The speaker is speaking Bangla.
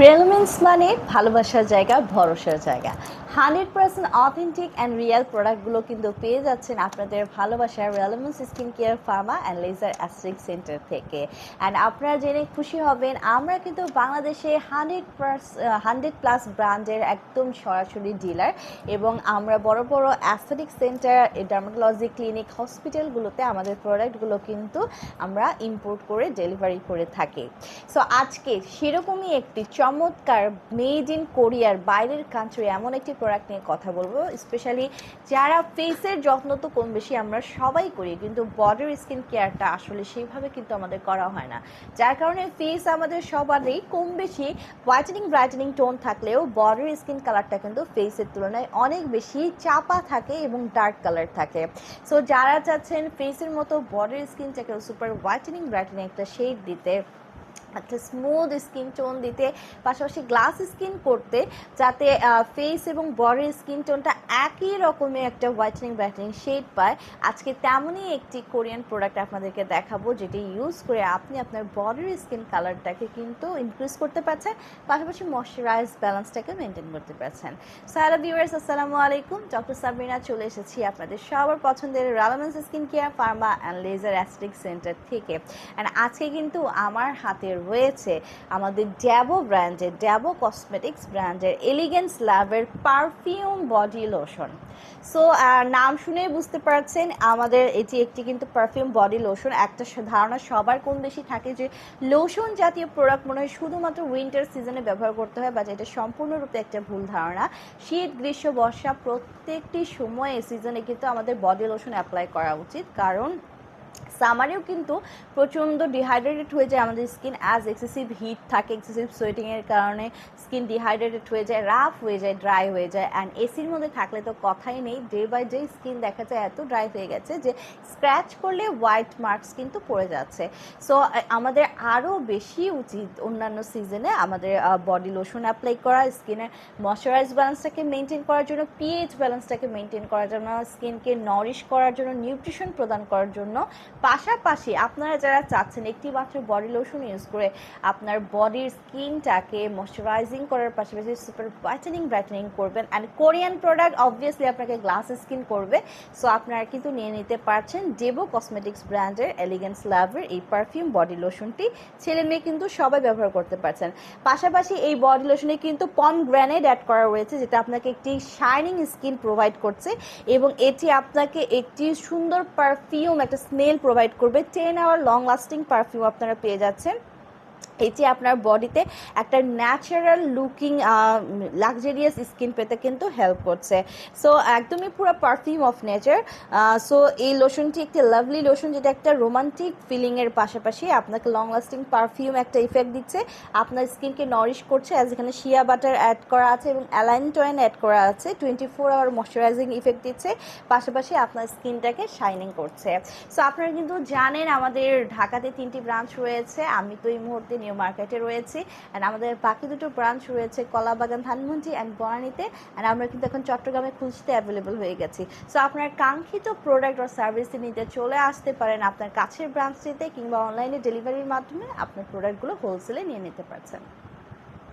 রিয়েলমেন্টস মানে ভালোবাসার জায়গা ভরসার জায়গা। Hundred percent authentic and real প্রোডাক্টগুলো কিন্তু পেয়ে যাচ্ছেন আপনাদের ভালোবাসার রিয়েলমেন্টস skin care pharma and laser aesthetic centre থেকে। অ্যান্ড আপনারা জেনে খুশি হবেন, আমরা কিন্তু বাংলাদেশে হান্ড্রেড হান্ড্রেড প্লাস ব্র্যান্ডের একদম সরাসরি ডিলার এবং আমরা বড় বড় অ্যাস্থেটিক সেন্টার, ডার্মাটোলজি ক্লিনিক, হসপিটালগুলোতে আমাদের প্রোডাক্টগুলো কিন্তু আমরা ইম্পোর্ট করে ডেলিভারি করে থাকি। সো আজকে সেরকমই একটি চমৎকার মেড ইন কোরিয়ার বাইরের কান্ট্রি এমন একটি প্রোডাক্ট নিয়ে কথা বলব স্পেশালি যারা ফেসের যত্ন তো কম বেশি আমরা সবাই করি, কিন্তু বডির স্কিন কেয়ারটা আসলে সেইভাবে কিন্তু আমাদের করা হয় না। যার কারণে ফেস আমাদের সবারই কম বেশি হোয়াইটেনিং ব্রাইটেনিং টোন থাকলেও বডির স্কিন কালারটা কিন্তু ফেসের তুলনায় অনেক বেশি চাপা থাকে এবং ডার্ক কালার থাকে। সো যারা চাচ্ছেন ফেসের মতো বডির স্কিনটাকে সুপার হোয়াইটেনিং ব্রাইটেনিং একটা শেড দিতে একটা স্মুথ স্কিন টোন দিতে, পাশাপাশি গ্লাস স্কিন করতে, যাতে ফেস এবং বডির স্কিন টোনটা একই রকমের একটা হোয়াইটেনিং ব্রাইটেনিং শেড পায়। আজকে তেমনই একটি কোরিয়ান প্রোডাক্ট আপনাদেরকে দেখাবো, যেটি ইউজ করে আপনি আপনার বডির স্কিন কালারটাকে কিন্তু ইনক্রিজ করতে পারছেন, পাশাপাশি ময়শ্চারাইজ ব্যালেন্সটাকে মেনটেন করতে পারছেন। সারা ভিউয়ার্স আসসালামু আলাইকুম। ডক্টর সাবরিনা চলে এসেছি আপনাদের সবার পছন্দের রালামেন্স skin care pharma and laser aesthetic centre থেকে। অ্যান্ড আজকে কিন্তু আমার হাতে রয়েছে। আমাদের ড্যাবো ব্র্যান্ডের ড্যাবো কসমেটিক্স ব্র্যান্ডের এলিগেন্স লাভের পারফিউম বডি লোশন সো নাম শুনেই বুঝতে পারছেন, আমাদের এটি একটি কিন্তু পারফিউম বডি লোশন একটা ধারণা সবার কোন বেশি থাকে যে লোশন জাতীয় প্রোডাক্ট মনে হয় শুধুমাত্র উইন্টার সিজনে ব্যবহার করতে হয় বা এটা সম্পূর্ণরূপে একটা ভুল ধারণা। শীত, গ্রীষ্ম, বর্ষা প্রত্যেকটি সময়ে সিজনে কিন্তু আমাদের বডি লোশন অ্যাপ্লাই করা উচিত। কারণ সামারেও কিন্তু প্রচণ্ড ডিহাইড্রেটেড হয়ে যায় আমাদের স্কিন অ্যাজ এক্সেসিভ হিট থাকে এক্সেসিভ সোয়েটিংয়ের কারণে স্কিন ডিহাইড্রেটেড হয়ে যায় রাফ হয়ে যায় ড্রাই হয়ে যায় অ্যান্ড এসির মধ্যে থাকলে তো কথাই নেই ডে বাই ডে স্কিন দেখা যায় এত ড্রাই হয়ে গেছে যে স্ক্র্যাচ করলে হোয়াইট মার্কস কিন্তু পড়ে যাচ্ছে। সো আমাদের আরও বেশি উচিত অন্যান্য সিজনে আমাদের বডি লোশন অ্যাপ্লাই করা স্কিনের ময়শ্চারাইজ ব্যালেন্সটাকে মেনটেন করার জন্য পিএইচ ব্যালেন্সটাকে মেনটেন করার জন্য স্কিনকে নরিশ করার জন্য নিউট্রিশন প্রদান করার জন্য পাশাপাশি আপনারা যারা চাচ্ছেন একটি মাত্র বডি লোশন ইউজ করে আপনার বডির স্কিনটাকে ময়শ্চারাইজিং করার পাশাপাশি সুপার হোয়াইটেনিং ব্রাইটেনিং করবেন। অ্যান্ড কোরিয়ান প্রোডাক্ট অবভিয়াসলি আপনাকে গ্লাস স্কিন করবে। সো আপনারা কিন্তু নিয়ে নিতে পারছেন ডেবো কসমেটিক্স ব্র্যান্ডের এলিগেন্স লাভের এই পারফিউম বডি লোশনটি ছেলে মেয়ে কিন্তু সবাই ব্যবহার করতে পারছেন। পাশাপাশি এই বডি লোশনে কিন্তু পম গ্র্যানেড অ্যাড করা রয়েছে, যেটা আপনাকে একটি শাইনিং স্কিন প্রোভাইড করছে। এবং এটি আপনাকে একটি সুন্দর পারফিউম একটা স্মেল প্রোভাইড করবে। Ten hour long lasting perfume আপনারা পেয়ে যাচ্ছেন। এটি আপনার বডিতে একটা ন্যাচারাল লুকিং লাক্সারিয়াস স্কিন পেতে কিন্তু হেল্প করছে। সো একদমই পুরো পারফিউম অফ নেচার সো এই লোশনটি একটি লাভলি লোশন যেটা একটা রোমান্টিক ফিলিংয়ের পাশাপাশি আপনাকে লং লাস্টিং পারফিউম একটা ইফেক্ট দিচ্ছে। আপনার স্কিনকে নরিশ করছে অ্যাজ এখানে শিয়া বাটার অ্যাড করা আছে এবং অ্যালাইন টয়েন অ্যাড করা আছে twenty four hour moisturising effect দিচ্ছে, পাশাপাশি আপনার স্কিনটাকে শাইনিং করছে। সো আপনারা কিন্তু জানেন আমাদের ঢাকাতে তিনটি ব্রাঞ্চ রয়েছে, আমি তো এই মুহূর্তে নিউ মার্কেটে রয়েছি। অ্যান্ড আমাদের বাকি দুটো ব্রাঞ্চ রয়েছে কলাবাগান, ধানমন্ডি অ্যান্ড বনানীতে অ্যান্ড আমরা কিন্তু এখন চট্টগ্রামে খুঁজতে অ্যাভেলেবল হয়ে গেছি। সো আপনার কাঙ্ক্ষিত প্রোডাক্ট আর সার্ভিস নিতে চলে আসতে পারেন আপনার কাছের ব্রাঞ্চটিতে কিংবা অনলাইনে ডেলিভারির মাধ্যমে আপনার প্রোডাক্টগুলো হোলসেলে নিয়ে নিতে পারছেন।